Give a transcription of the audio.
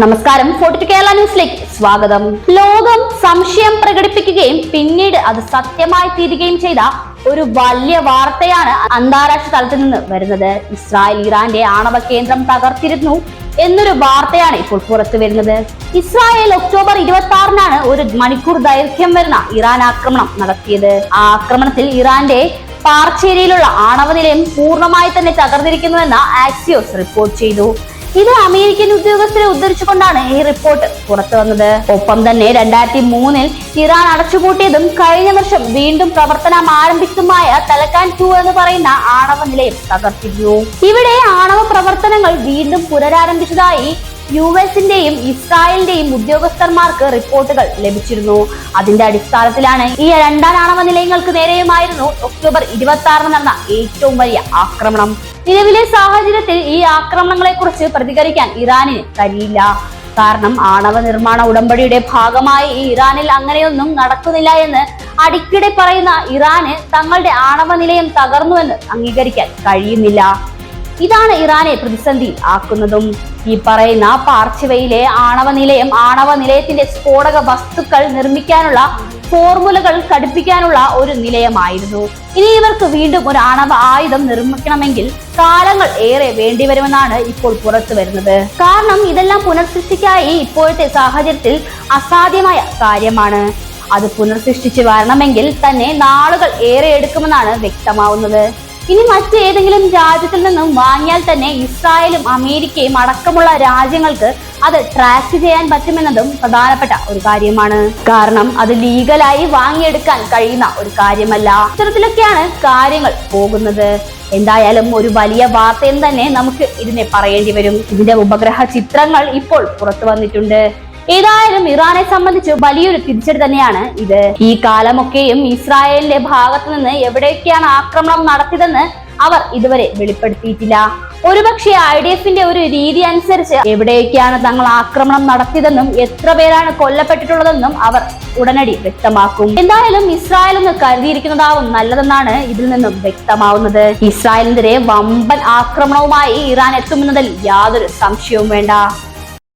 നമസ്കാരം. ഫോർട്ടി കേരള ന്യൂസിലേക്ക് സ്വാഗതം. ലോകം സംശയം പ്രകടിപ്പിക്കുകയും പിന്നീട് അത് സത്യമായി തീരുകയും ചെയ്ത ഒരു വലിയ വാർത്തയാണ് അന്താരാഷ്ട്ര തലത്തിൽ നിന്ന് വരുന്നത്. ഇസ്രായേൽ ഇറാന്റെ ആണവ കേന്ദ്രം തകർത്തിരുന്നു എന്നൊരു വാർത്തയാണ് ഇപ്പോൾ പുറത്തു വരുന്നത്. ഇസ്രായേൽ ഒക്ടോബർ ഇരുപത്തി ആറിനാണ് ഒരു മണിക്കൂർ ദൈർഘ്യം വരുന്ന ഇറാൻ ആക്രമണം നടത്തിയത്. ആ ആക്രമണത്തിൽ ഇറാന്റെ പാർച്ചേരിയിലുള്ള ആണവ നിലയം പൂർണമായി തന്നെ തകർന്നിരിക്കുന്നുവെന്ന് ആക്സിയോസ് റിപ്പോർട്ട് ചെയ്തു. ഇത് അമേരിക്കൻ ഉദ്യോഗസ്ഥരെ ഉദ്ധരിച്ചുകൊണ്ടാണ് ഈ റിപ്പോർട്ട് പുറത്തു വന്നത്. ഒപ്പം തന്നെ രണ്ടായിരത്തി മൂന്നിൽ ഇറാൻ അടച്ചുപൂട്ടിയതും കഴിഞ്ഞ വർഷം വീണ്ടും പ്രവർത്തനം ആരംഭിച്ചതുമായ തലക്കാൻ ടു എന്ന് പറയുന്ന ആണവ നിലയം തകർത്തിരുന്നു ഇവിടെ ആണവ പ്രവർത്തനങ്ങൾ വീണ്ടും പുനരാരംഭിച്ചതായി യു എസിന്റെയും ഇസ്രായേലിന്റെയും ഉദ്യോഗസ്ഥന്മാർക്ക് റിപ്പോർട്ടുകൾ ലഭിച്ചിരുന്നു. അതിന്റെ അടിസ്ഥാനത്തിലാണ് ഈ രണ്ടാം ആണവ നിലയങ്ങൾക്ക് നേരെയുമായിരുന്നു ഒക്ടോബർ ഇരുപത്തി ആറിന് നടന്ന ഏറ്റവും വലിയ ആക്രമണം. നിലവിലെ സാഹചര്യത്തിൽ ഈ ആക്രമണങ്ങളെ കുറിച്ച് പ്രതികരിക്കാൻ ഇറാനിന് കഴിയില്ല. കാരണം ആണവ നിർമ്മാണ ഉടമ്പടിയുടെ ഭാഗമായി ഇറാനിൽ അങ്ങനെയൊന്നും നടക്കുന്നില്ല എന്ന് അടിക്കടി പറയുന്ന ഇറാന് തങ്ങളുടെ ആണവ നിലയം തകർന്നുവെന്ന് അംഗീകരിക്കാൻ കഴിയുന്നില്ല. ഇതാണ് ഇറാനെ പ്രതിസന്ധി ആക്കുന്നതും. ഈ പറയുന്ന പാർച്ചിവയിലെ ആണവ നിലയം ആണവ നിലയത്തിന്റെ സ്ഫോടക വസ്തുക്കൾ നിർമ്മിക്കാനുള്ള ഫോർമുലകൾ ഘടിപ്പിക്കാനുള്ള ഒരു നിലയമായിരുന്നു. ഇനി ഇവർക്ക് വീണ്ടും ഒരു ആണവ ആയുധം നിർമ്മിക്കണമെങ്കിൽ കാലങ്ങൾ ഏറെ വേണ്ടിവരുമെന്നാണ് ഇപ്പോൾ പുറത്തു വരുന്നത്. കാരണം ഇതെല്ലാം പുനർസൃഷ്ടിക്കായി ഇപ്പോഴത്തെ സാഹചര്യത്തിൽ അസാധ്യമായ കാര്യമാണ്. അത് പുനർസൃഷ്ടിച്ചു വരണമെങ്കിൽ തന്നെ നാളുകൾ ഏറെ എടുക്കുമെന്നാണ് വ്യക്തമാവുന്നത്. ഇനി മറ്റേതെങ്കിലും രാജ്യത്തിൽ നിന്നും വാങ്ങിയാൽ തന്നെ ഇസ്രായേലും അമേരിക്കയും അടക്കമുള്ള രാജ്യങ്ങൾക്ക് അത് ട്രാക്ക് ചെയ്യാൻ പറ്റുമെന്നതും പ്രധാനപ്പെട്ട ഒരു കാര്യമാണ്. കാരണം അത് ലീഗലായി വാങ്ങിയെടുക്കാൻ കഴിയുന്ന ഒരു കാര്യമല്ല. ഇത്തരത്തിലൊക്കെയാണ് കാര്യങ്ങൾ പോകുന്നത്. എന്തായാലും ഒരു വലിയ വാർത്തയെന്ന് തന്നെ നമുക്ക് ഇതിനെ പറയേണ്ടി വരും. ഇതിന്റെ ഉപഗ്രഹ ചിത്രങ്ങൾ ഇപ്പോൾ പുറത്തു വന്നിട്ടുണ്ട്. ഏതായാലും ഇറാനെ സംബന്ധിച്ച് വലിയൊരു തിരിച്ചടി തന്നെയാണ് ഇത്. ഈ കാലമൊക്കെയും ഇസ്രായേലിന്റെ ഭാഗത്തു നിന്ന് എവിടെയൊക്കെയാണ് ആക്രമണം നടത്തിയതെന്ന് അവർ ഇതുവരെ വെളിപ്പെടുത്തിയിട്ടില്ല. ഒരുപക്ഷെ ഐ ഡി എഫിന്റെ ഒരു രീതി അനുസരിച്ച് എവിടെയൊക്കെയാണ് തങ്ങൾ ആക്രമണം നടത്തിയതെന്നും എത്ര പേരാണ് കൊല്ലപ്പെട്ടിട്ടുള്ളതെന്നും അവർ ഉടനടി വ്യക്തമാക്കും. എന്തായാലും ഇസ്രായേൽ ഒന്ന് കരുതിയിരിക്കുന്നതാവും നല്ലതെന്നാണ് ഇതിൽ നിന്നും വ്യക്തമാവുന്നത്. ഇസ്രായേലിനെതിരെ വമ്പൻ ആക്രമണവുമായി ഇറാൻ എത്തുമെന്നതിൽ യാതൊരു സംശയവും വേണ്ട.